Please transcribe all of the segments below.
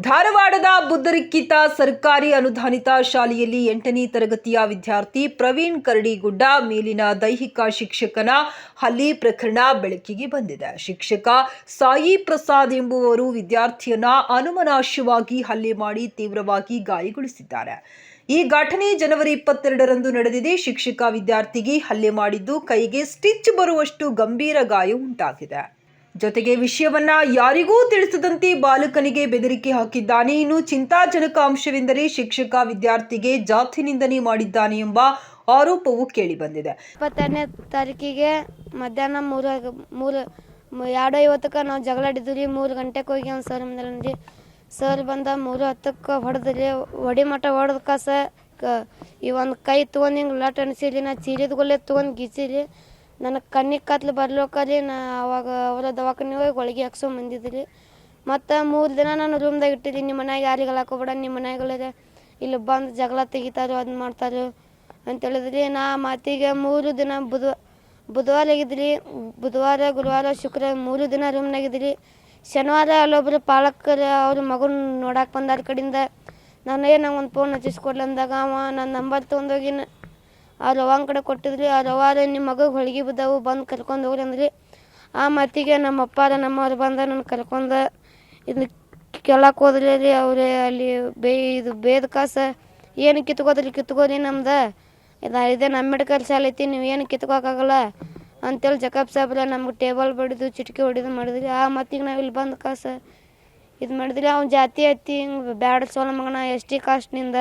ಧಾರವಾಡದ ಬುದ್ಧರಿಕ್ಕಿತ ಸರ್ಕಾರಿ ಅನುದಾನಿತ ಶಾಲೆಯಲ್ಲಿ ಎಂಟನೇ ತರಗತಿಯ ವಿದ್ಯಾರ್ಥಿ ಪ್ರವೀಣ್ ಕರಡಿಗುಡ್ಡ ಮೇಲಿನ ದೈಹಿಕ ಶಿಕ್ಷಕನ ಹಲ್ಲಿ ಪ್ರಕರಣ ಬೆಳಕಿಗೆ ಬಂದಿದೆ. ಶಿಕ್ಷಕ ಸಾಯಿ ಪ್ರಸಾದ್ ಎಂಬುವರು ವಿದ್ಯಾರ್ಥಿಯನ್ನ ಅನುಮನಾಶವಾಗಿ ಹಲ್ಲೆ ಮಾಡಿ ತೀವ್ರವಾಗಿ ಗಾಯಗೊಳಿಸಿದ್ದಾರೆ. ಈ ಘಟನೆ ಜನವರಿ ಇಪ್ಪತ್ತೆರಡರಂದು ನಡೆದಿದೆ. ಶಿಕ್ಷಕ ವಿದ್ಯಾರ್ಥಿಗೆ ಹಲ್ಲೆ ಮಾಡಿದ್ದು ಕೈಗೆ ಸ್ಟಿಚ್ ಬರುವಷ್ಟು ಗಂಭೀರ ಗಾಯ ಉಂಟಾಗಿದೆ. ಜೊತೆಗೆ ವಿಷಯವನ್ನ ಯಾರಿಗೂ ತಿಳಿಸದಂತೆ ಬಾಲಕನಿಗೆ ಬೆದರಿಕೆ ಹಾಕಿದ್ದಾನೆ. ಇನ್ನು ಚಿಂತಾಜನಕ ಅಂಶವೆಂದರೆ ಶಿಕ್ಷಕ ವಿದ್ಯಾರ್ಥಿಗೆ ಜಾತಿ ನಿಂದನೆ ಮಾಡಿದ್ದಾನೆ ಎಂಬ ಆರೋಪವು ಕೇಳಿಬಂದಿದೆ ಇಪ್ಪತ್ತನೇ ತಾರೀಕಿಗೆ ಮಧ್ಯಾಹ್ನ ಮೂರು ಮೂರು ಎರಡು ಐವತ್ತಕ್ಕೆ ನಾವು ಜಗಳ ಆಡಿದ್ವಿ ಮೂರು ಗಂಟೆಗೆ ಹೋಗಿ ಒಂದು ಸರ್ ಮುಂದೆ ಸರ್ ಬಂದ ಮೂರು ಹತ್ತಕ್ಕೆ ಹೊಡೆದ್ರಿ ಹೊಡಿ ಮಠ ಹೊಡೆದಕ್ಕ ಸ ಕ, ಈ ಒಂದು ಕೈ ತೊಗೊಂಡು ಹಿಂಗೆ ಲಟ್ ಅನಿಸಿರಿ, ನಾ ಚೀರಿದ ಗೊಲ್ಲೆ ತೊಗೊಂಡು ಗೀಚಿರಿ ನನಗೆ ಕಣ್ಣಿಗೆ ಕತ್ಲು ಬರ್ಲೋಕಲ್ಲಿ ನಾ ಅವಾಗ ಅವರ ದವಾಖಾನೆ ಹೋಗಿ ಒಳಗೆ ಹಾಕ್ಸೋ ಬಂದಿದ್ರಿ ಮತ್ತು ಮೂರು ದಿನ ನಾನು ರೂಮ್ದಾಗ ಇಟ್ಟಿದ್ದೀನಿ. ನಿಮ್ಮ ಮನ್ಯಾಗ ಯಾರಿಗೆ ಹಾಕೋಬೇಡ ನಿಮ್ಮ ಮನೆಗಳಿದೆ ಇಲ್ಲಿ ಬಂದು ಜಗಳ ತೆಗಿತಾರೋ ಅದು ಮಾಡ್ತಾರೋ ಅಂತೇಳಿದ್ರಿ ನಾ ಮಾತಿಗೆ ಮೂರು ದಿನ ಬುಧ ಬುಧವಾರ ಆಗಿದ್ರಿ ಬುಧವಾರ, ಗುರುವಾರ, ಶುಕ್ರವಾರ ಮೂರು ದಿನ ರೂಮ್ನಾಗಿದ್ರಿ ಶನಿವಾರ ಅಲ್ಲೊಬ್ರು ಪಾಲಕರು ಅವ್ರ ಮಗನ ನೋಡಕ್ಕೆ ಬಂದಾರ ಕಡೆಯಿಂದ ನಾನು ನಂಗೆ ಒಂದು ಫೋನ್ ಹಚ್ಚಿಸ್ಕೊಡ್ಲಿ ಅಂದಾಗ ಅವ ನನ್ನ ನಂಬರ್ ತೊಗೊಂಡೋಗಿ ಆ ರವಾನ್ ಕಡೆ ಕೊಟ್ಟಿದ್ರಿ, ಆ ರವಾರ ನಿಮ್ಮ ಮಗ ಹೊಳಗಿ ಬಿದ್ದವು, ಬಂದು ಕರ್ಕೊಂಡು ಹೋಗ್ರಿ ಅಂದ್ರಿ. ಆ ಮಾತಿಗೆ ನಮ್ಮ ಅಪ್ಪಾರ ನಮ್ಮವ್ರು ಬಂದ ನನ್ನ ಕರ್ಕೊಂಡು ಇದು ಕೇಳಕ್ಕೆ ಹೋದ್ರಿ ರೀ ಅವ್ರೆ, ಅಲ್ಲಿ ಬೇ, ಇದು ಬೇದ ಕಾಸ, ಏನು ಕಿತ್ಕೋದ್ರಿ, ಕಿತ್ಕೋರಿ ನಮ್ದು. ಇದು ಇದೇ ನಮ್ಮ ಮೆಡಿಕಲ್ ಶಾಲೆ ಐತಿ, ನೀವು ಏನು ಕಿತ್ಕೋಕ್ಕಾಗಲ್ಲ ಅಂತೇಳಿ ಜಕಬ್ ಸಾಬ್ರ ನಮ್ಗೆ ಟೇಬಲ್ ಬಡಿದು, ಚಿಟಕಿ ಹೊಡಿದು ಮಾಡಿದ್ರಿ. ಆ ಮತ್ತಿಗೆ ನಾವು ಇಲ್ಲಿ ಬಂದು ಕಾಸ ಇದು ಮಾಡಿದ್ರಿ. ಅವ್ನು ಜಾತಿ ಐತಿ ಹಿಂಗೆ ಬ್ಯಾಡ ಸೋಲ ಮಗನ, ಎಸ್ ಟಿ ಕಾಸ್ಟ್ನಿಂದ.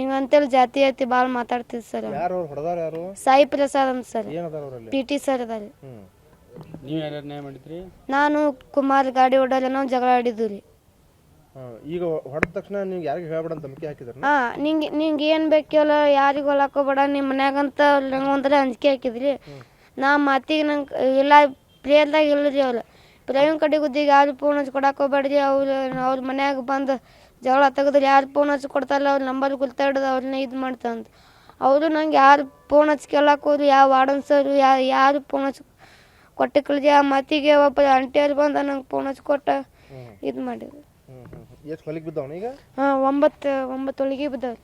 ಹಿಂಗೆ ಅಂತೇಳಿ ಜಾತಿ ಐತಿ ಭಾಳ ಮಾತಾಡ್ತಿದ್ ಸರ್ ಯಾರು ಅವ್ರು ಹೊಡೆದಾರ ಯಾರು? ಸಾಯಿ ಪ್ರಸಾದ್ ಅಂತ ಸರ್. ಅವರಲ್ಲಿ? ಪಿ ಟಿ ಸರ್ ಅದ ಹ್ಮ್. ನೀವು ಯಾರ್ಯಾರು ನ್ಯಾಯ ಮಾಡಿದ್ರಿ? ನಾನು ಕುಮಾರ್ ಗಾಡಿ ಓಡಲ್ಲ ನಾವು ಜಗಳ ಆಡಿದ್ವಿ ರೀ. ಹಾ, ಈಗ ಹೊಡೆದ ತಕ್ಷಣ ನೀವು ಯಾರಿಗೆ ಹೇಳ್ಬೇಡ ಅಂತ ಧಮಕಿ ಹಾಕಿದ್ರ? ಹಾ ನಿಂಗೆ ನಿಂಗೆ ಏನು ಬೇಕಲ್ಲ ಯಾರಿಗೂ ಹೊಲಾಕೋಬೇಡ ನಿಮ್ಮ ಮನ್ಯಾಗಂತ ನಂಗೆ ಒಂಥರ ಅಂಜಿಕೆ ಹಾಕಿದ್ರಿ. ನಾ ಮಾತಿಗೆ ನಂಗೆ ಇಲ್ಲ ಪ್ರೇಯರ್ದಾಗ ಇಲ್ಲರಿ ಅವ್ರು. ಪ್ರವೀಣ್ ಕಡೆ ಗುದ್ದಿಗೆ ಯಾರು ಪೂರ್ಣ ಹಚ್ಚಿ ಕೊಡಕ್ಕೆ ಹೋಗ್ಬೇಡ್ರಿ ಅವ್ರು ಅವ್ರ ಮನ್ಯಾಗ ಬಂದು ಜಗಳ ತೆಗೆದ್ರೆ ಯಾರು ಫೋನ್ ಹಚ್ಚಿ ಕೊಡ್ತಾರಲ್ಲ ಅವ್ರ ನಂಬರ್ ಗುರ್ತ ಹಿಡ್ದು ಅವ್ರನ್ನ ಇದು ಮಾಡ್ತಂತ ಅವರು ನಂಗೆ ಯಾರು ಫೋನ್ ಹಚ್ಚಿ ಕೇಳಕ್ಕೆ ಹೋದ್ರು ಯಾವ ವಾರ್ಡನ್ ಸರ್ ಯಾ ಯಾರು ಫೋನ್ ಹಚ್ಚಿ ಕೊಟ್ಟು ಕಳಿಸಿ ಆ ಮಾತಿಗೆ ಒಬ್ಬ ಅಂಟಿಯವ್ರು ಬಂದ ನಂಗೆ ಫೋನ್ ಹಚ್ಚಿ ಕೊಟ್ಟ. ಇದು ಮಾಡಿದ್ರು. ಎಷ್ಟು ಹೊಲಿಗೆ ಬಿದ್ದವನ ಈಗ? ಹಾಂ ಒಂಬತ್ತು ಒಂಬತ್ತು ಒಳಗೆ ಬಿದ್ದವ್ರಿ.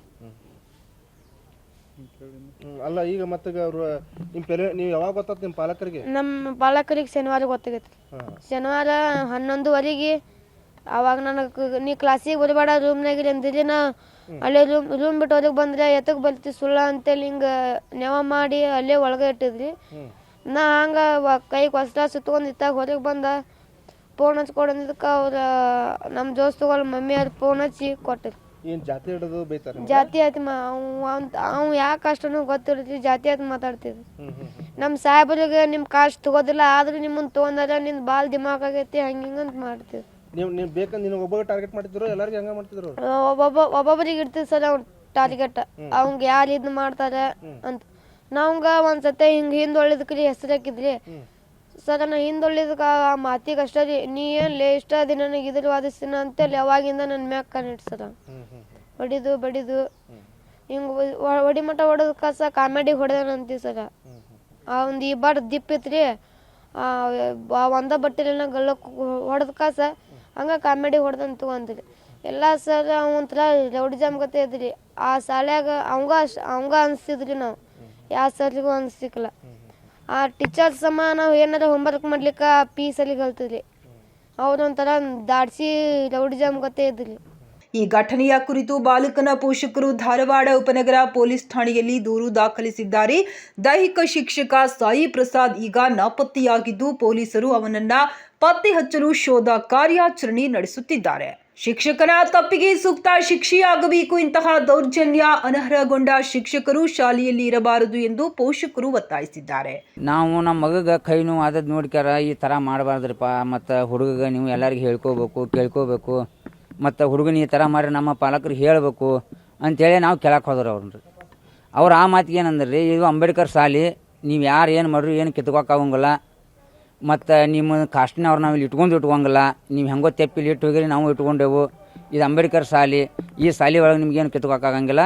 ಅಲ್ಲ ಈಗ ಮತ್ತೆ ಅವರು ನಿಮ್ಮ ಪೆಲೆ ನೀವು ಯಾವಾಗ ಗೊತ್ತಾತ ನಿಮ್ಮ ಪಾಲಕರಿಗೆ? ನಮ್ಮ ಪಾಲಕರಿಗೆ ಶನಿವಾರ ಗೊತ್ತಾಗೈತಿ ಶನಿವಾರ ಹನ್ನೊಂದುವರೆಗೆ ಅವಾಗ ನನಗೆ ನೀ ಕ್ಲಾಸಿಗೆ ಬರಬೇಡ ರೂಮ್ನಾಗ ಅಂದಿರಿ ನಾ ಅಲ್ಲೇ ರೂಮ್ ರೂಮ್ ಬಿಟ್ಟು ಹೊರಗೆ ಬಂದ್ರೆ ಎತ್ತಕ್ಕೆ ಬರ್ತಿ ಸುಳ್ಳ ಅಂತೇಳಿ ಹಿಂಗೆ ನೆವ ಮಾಡಿ ಅಲ್ಲೇ ಒಳಗೆ ಇಟ್ಟಿದ್ರಿ. ನಾ ಹಂಗೆ ಕೈ ಹೊಸ್ತ ಸುತ್ಕೊಂಡು ಇತ್ತಾಗ ಹೊರಗೆ ಬಂದ. ಫೋನ್ ಹಚ್ಚಿ ಕೊಡೋದಕ್ಕೆ ಅವ್ರ ನಮ್ಮ ದೋಸ್ತುಗಳು ಮಮ್ಮಿ ಅವ್ರು ಫೋನ್ ಹಚ್ಚಿ ಕೊಟ್ಟರು ಏನು ಜಾತಿ ಹಿಡಿದು ಬೈತಾರೆ ಜಾತಿ ಆಯ್ತು ಮಾ ಅವ್ನು ಅವ್ನು ಯಾಕೆ ಕಷ್ಟನೂ ಜಾತಿ ಆಯ್ತು ಮಾತಾಡ್ತಿದ್ವಿ ನಮ್ಮ ಸಾಹೇಬರಿಗೆ ನಿಮ್ಮ ಕಾಸ್ಟ್ ತಗೋದಿಲ್ಲ ಆದ್ರೂ ನಿಮ್ಮನ್ನು ತೊಗೊಂಡಾರ ನಿನ್ನ ಭಾಳ ದಿಮಾಕ್ ಆಗೈತಿ ಹಂಗೆ ಹಿಂಗೆ ಅಂತ ಮಾಡ್ತೀವಿ ನೀವು ನೀವು ಬೇಕಂತ ನಿನಗೆ ಒಬ್ಬ ಟಾರ್ಗೆಟ್ ಮಾಡ್ತಿದ್ರು ಎಲ್ಲರಿಗೂ ಹಂಗೆ ಮಾಡ್ತಿದ್ರು ಅವ್ರು. ಒಬ್ಬೊಬ್ಬ ಒಬ್ಬೊಬ್ಬರಿಗೆ ಇರ್ತದೆ ಸರ್ ಅವ್ನು ಟಾರ್ಗೆಟ್ ಅವ್ನ್ಗೆ ಯಾರು ಇದು ಮಾಡ್ತಾರೆ ಅಂತ. ನಾವಂಗ ಒಂದ್ಸತಿ ಹಿಂಗೆ ಹಿಂದೊಳ್ಳಿದಕ್ರಿ ಹೆಸರು ಹಾಕಿದ್ರಿ ಸರ್ ನಾ ಹಿಂದೊಳ್ಳಿದಕ್ಕೆ ಆ ಮಾತಿಗೆ ಅಷ್ಟೇ ರೀ. ನೀ ಏನು ಲೇ ಇಷ್ಟ ಅದಿ ನನಗೆ ಇದ್ರ ವಾದಿಸ್ತೀನ ಅಂತೇಳಿ ಅವಾಗಿಂದ ನನ್ನ ಮ್ಯಾಗ ಕಣ್ಣಿಟ್ಟು ಸರ ಹ್ಮ್ ಹ್ಮ್ ಹ್ಮ್. ಹೊಡಿದು ಬಡಿದು. ಹಿಂಗೆ ಹೊಡಿ ಮಠ ಹೊಡೋದಕ್ಕ ಸ ಕಾಮಿಡಿ ಹೊಡೆದಾನಂತೀವಿ ಸರ. ಆ ಒಂದು ಈ ಬಾಡ್ ದಿಪ್ ಇತ್ರಿ. ಆ ಒಂದ ಬಟ್ಟೆಲಿನ ಗಲ್ಲಕ್ಕೆ ಹೊಡೆದಕ್ಕ ಕಾಸ ಹಂಗೆ ಕಾಮಿಡಿ ಹೊಡೆದಂತ ಅಂದ್ರಿ ಎಲ್ಲ ಸರ್ ಒಂಥರ ರೌಡಿ ಜಾಮ್ ಗತೆ ಇದ್ರಿ. ಆ ಶಾಲ್ಯಾಗ ಅವಂಗ ಅವಂಗ ಅನಿಸ್ತಿದ್ರಿ ನಾವು. ಯಾವ ಸರ್ಗೂ ಅನಿಸ್ತಿಕ್ಕಿಲ್ಲ ಆ ಟೀಚರ್ ಸಮ ನಾವು ಏನಾರ ಹೋಮ್ವರ್ಕ್ ಮಾಡ್ಲಿಕ್ಕೆ ಪೀಸಲ್ಲಿ ಕಲ್ತಿದ್ರಿ ಅವ್ರ ಒಂಥರ ದಾಡ್ಸಿ ರೌಡಿ ಜಾಮ್ ಗತೆ ಇದ್ರಿ. ಈ ಘಟನೆಯ ಕುರಿತು ಬಾಲಕನ ಪೋಷಕರು ಧಾರವಾಡ ಉಪನಗರ ಪೊಲೀಸ್ ಠಾಣೆಯಲ್ಲಿ ದೂರು ದಾಖಲಿಸಿದ್ದಾರೆ. ದೈಹಿಕ ಶಿಕ್ಷಕ ಸಾಯಿ ಪ್ರಸಾದ್ ಈಗ ನಾಪತ್ತೆಯಾಗಿದ್ದು, ಪೊಲೀಸರು ಅವನನ್ನ ಪತ್ತೆ ಹಚ್ಚಲು ಶೋಧ ಕಾರ್ಯಾಚರಣೆ ನಡೆಸುತ್ತಿದ್ದಾರೆ. ಶಿಕ್ಷಕನ ತಪ್ಪಿಗೆ ಸೂಕ್ತ ಶಿಕ್ಷೆಯಾಗಬೇಕು, ಇಂತಹ ದೌರ್ಜನ್ಯ ಅನರ್ಹಗೊಂಡ ಶಿಕ್ಷಕರು ಶಾಲೆಯಲ್ಲಿ ಇರಬಾರದು ಎಂದು ಪೋಷಕರು ಒತ್ತಾಯಿಸಿದ್ದಾರೆ. ನಾವು ನಮ್ಮ ಮಗಗೆ ಕೈ ನೋವು ಆದದ್ದು ನೋಡ್ಕ್ಯಾರ, ಈ ಥರ ಮಾಡಬಾರ್ದ್ರಪ್ಪ ಮತ್ತು ಹುಡುಗ ನೀವು ಎಲ್ಲರಿಗೂ ಹೇಳ್ಕೋಬೇಕು, ಕೇಳ್ಕೋಬೇಕು. ಮತ್ತು ಹುಡುಗನ ಈ ಥರ ಮಾಡಿ ನಮ್ಮ ಪಾಲಕರು ಹೇಳಬೇಕು ಅಂತೇಳಿ ನಾವು ಕೇಳಕ್ಕೆ ಹೋದ್ರು ಅವ್ರನ್ನ ಅವ್ರು ಆ ಮಾತಿಗೆ ಏನಂದ್ರೆ ರೀ ಇದು ಅಂಬೇಡ್ಕರ್ ಸಾಲಿ ನೀವು ಯಾರು ಏನು ಮಾಡ್ರಿ ಏನು ಕಿತ್ಕೋಕಾಗಂಗಿಲ್ಲ ಮತ್ತು ನಿಮ್ಮ ಕಾಸ್ಟ್ನ ಅವ್ರು ನಾವು ಇಲ್ಲಿ ಇಟ್ಕೊಂಡು ಇಟ್ಕೊಂಗಿಲ್ಲ ನೀವು ಹೆಂಗೋ ತೆಪ್ಪಿಲಿ ಇಟ್ಟು ಹೋಗಿರಿ ನಾವು ಇಟ್ಕೊಂಡೆವು. ಇದು ಅಂಬೇಡ್ಕರ್ ಸಾಲಿ ಈ ಶಾಲೆ ಒಳಗೆ ನಿಮ್ಗೇನು ಕಿತ್ಕೋಕಾಗಂಗಿಲ್ಲ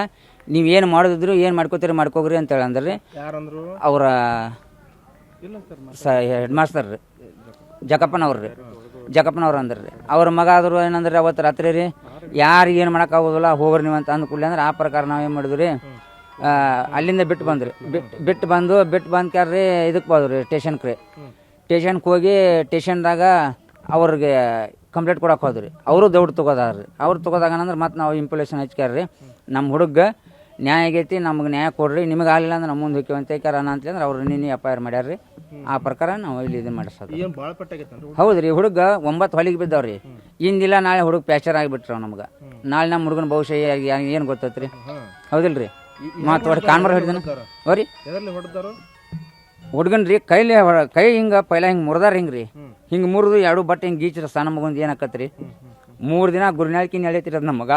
ನೀವು ಏನು ಮಾಡಿದ್ರು ಏನು ಮಾಡ್ಕೋತೀರಿ ಮಾಡ್ಕೋಗ್ರಿ ಅಂತೇಳಿ ಅಂದ್ರೆ. ರೀ ಅವರ ಸ ಹೆಡ್ ಮಾಸ್ತರ್ ರೀ. ಜಕಪ್ಪನವ್ರಿ ಜಗಪ್ಪನವ್ರು ಅಂದ್ರೆ ರೀ. ಅವ್ರ ಮಗ ಆದ್ರು ಏನಂದ್ರೆ ಅವತ್ತು ರಾತ್ರಿ ರೀ ಯಾರು ಏನು ಮಾಡೋಕ್ಕಾಗೋದಿಲ್ಲ ಹೋಗ್ರಿ ನೀವು ಅಂತ ಅಂದ್ಕೂಡ್ಲೆ ಅಂದ್ರೆ ಆ ಪ್ರಕಾರ ನಾವು ಏನು ಮಾಡಿದ್ವಿ ರೀ ಅಲ್ಲಿಂದ ಬಿಟ್ಟು ಬಂದ್ರಿ. ಬಿಟ್ಟು ಬಂದು ಬಿಟ್ಟು ಬಂದು ಕ್ಯಾರ್ರಿ ಇದಕ್ಕೆ ಹೋದ್ರಿ ಸ್ಟೇಷನ್ಗೆ ರೀ. ಸ್ಟೇಷನ್ಗೆ ಹೋಗಿ ಸ್ಟೇಷನ್ದಾಗ ಅವ್ರಿಗೆ ಕಂಪ್ಲೇಂಟ್ ಕೊಡಕ್ಕೆ ಹೋದ್ರಿ. ಅವರು ದೌಡ್ ತೊಗೋದಾರ್ರಿ ಅವ್ರು ತೊಗೋದಾಗ ಅಂದ್ರೆ ಮತ್ತೆ ನಾವು ಇಂಪ್ಲೇಷನ್ ಹಚ್ಕ್ಯಾರ್ರಿ ನಮ್ಮ ಹುಡುಗ ನ್ಯಾಯ ಆಗೈತಿ ನಮ್ಗೆ ನ್ಯಾಯ ಕೊಡ್ರಿ ನಿಮಗೆ ಆಗಲಿಲ್ಲ ಅಂದ್ರೆ ನಮ್ಮ ಮುಂದೆ ಹೇಳ್ಕ್ಯಾರ ಅಂತಂದ್ರೆ ಅವ್ರು ನಿನ್ನೆ ಎಫ್ ಐ ಆರ್ ಮಾಡ್ಯಾರ್ರಿ. ಆ ಪ್ರಕಾರ ನಾವು ಇಲ್ಲಿ ಇದನ್ನ ಮಾಡಿಸೋದು. ಏನು ಭಾಳ ಹೌದ್ರಿ ಹುಡುಗ ಒಂಬತ್ತು ಹೊಲಿಗೆ ಬಿದ್ದಾವ್ರಿ. ಇಂದಿಲ್ಲ ನಾಳೆ ಹುಡುಗ ಪ್ಯಾಚರ್ ಆಗಿಬಿಟ್ರಿ ನಮ್ಗೆ. ನಾಳೆ ನಮ್ಮ ಹುಡುಗನ ಭವಿಷ್ಯ ಏನು ಗೊತ್ತೈತ್ರಿ? ಹೌದಿಲ್ರಿ? ಮತ್ತು ಹೊಡೆ ಕಾನ್ಮರ ಹಿಡಿದನ ಹೋರಿ. ಎದರ್ಲಿ ಹೊಡೆದಾರು? ಹುಡುಗನ್ ರೀ ಕೈಲಿ ಕೈ ಹಿಂಗೆ ಪೈಲ ಹಿಂಗೆ ಮುರಿದಾರ ಹಿಂಗೆ ರೀ ಹಿಂಗೆ ಮುರಿದು ಎರಡು ಬಟ್ಟೆ ಹಿಂಗೆ ಗೀಚ್ರ ಸಣ್ಣ ಮಗಂದು ಏನಾಕತ್ರಿ ಮೂರು ದಿನ ಗುರುನಾಳ್ಕಿ ಎಳೆತಿರೋದು ನಮ್ಮ ಮಗ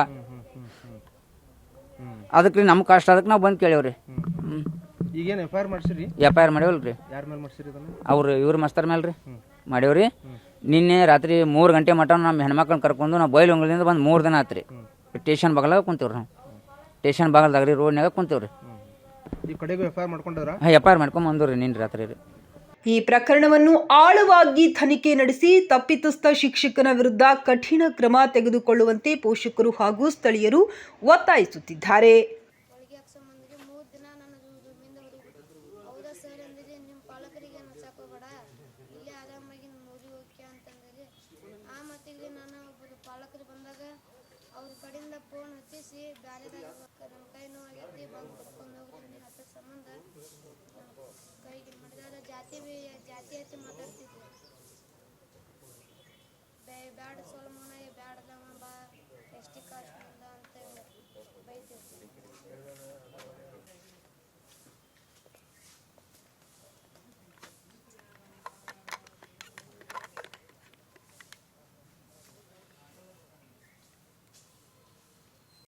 ಅದಕ್ಕೆ ರೀ ನಮ್ಮ ಕಷ್ಟ ಅದಕ್ಕೆ ನಾವು ಬಂದು ಕೇಳೇವ್ರಿ. ಹ್ಞೂ ಈಗೇನು ಎಫ್ ಐ ಆರ್ ಮಾಡ್ಸಿರಿ? ಎಫ್ ಐ ಆರ್ ಮಾಡ್ಯವಲ್ಲ ರೀ ಯಾರ ಮೇಲೆ ಮಾಡ್ಸಿರಿ ಇದನ್ನು ಅವ್ರು ಇವ್ರ ಮಸ್ತರ್ ಮೇಲೆ ರೀ. ಮಾಡೇವ್ರಿ. ನಿನ್ನೆ ರಾತ್ರಿ ಮೂರು ಗಂಟೆ ಮಟ್ಟ ನಮ್ಮ ಹೆಣ್ಮಕ್ಳನ್ನ ಕರ್ಕೊಂಡು ನಾವು ಬಯಲುಂಗಲಿಂದ ಬಂದು ಮೂರು ದಿನ ಆತ್ರಿ. ಸ್ಟೇಷನ್ ಬಾಗಲಾಗ ಕುಂತೀವ್ರಿ ನಾವು. ಸ್ಟೇಷನ್ ಬಾಗಲ್ದಾಗ ರೀ ರೋಡ್ನಾಗ ಕುಂತೀವ್ರಿ. ಈ ಕಡೆಗೂ ಎಫ್ ಐ ಆರ್ ಮಾಡ್ಕೊಂಡವ್ರ? ಹಾಂ ಎಫ್ ಐ ಆರ್ ಮಾಡ್ಕೊಂಡ್ ಬಂದವ್ರಿ ನಿನ್ನೆ ರಾತ್ರಿ ರೀ. ಈ ಪ್ರಕರಣವನ್ನು ಆಳವಾಗಿ ತನಿಖೆ ನಡೆಸಿ ತಪ್ಪಿತಸ್ಥ ಶಿಕ್ಷಕನ ವಿರುದ್ಧ ಕಠಿಣ ಕ್ರಮ ತೆಗೆದುಕೊಳ್ಳುವಂತೆ ಪೋಷಕರು ಹಾಗೂ ಸ್ಥಳೀಯರು ಒತ್ತಾಯಿಸುತ್ತಿದ್ದಾರೆ ಕರ್ಕೊಂಡು ಹೋಗ್ತೀನಿ ಅದ್ರ ಸಂಬಂಧ ನಾನು ಕೈಗೆ ಮಾಡಿದಾರ ಜಾತಿ ಬಿ- ಜಾತಿ ಹಚ್ಚಿ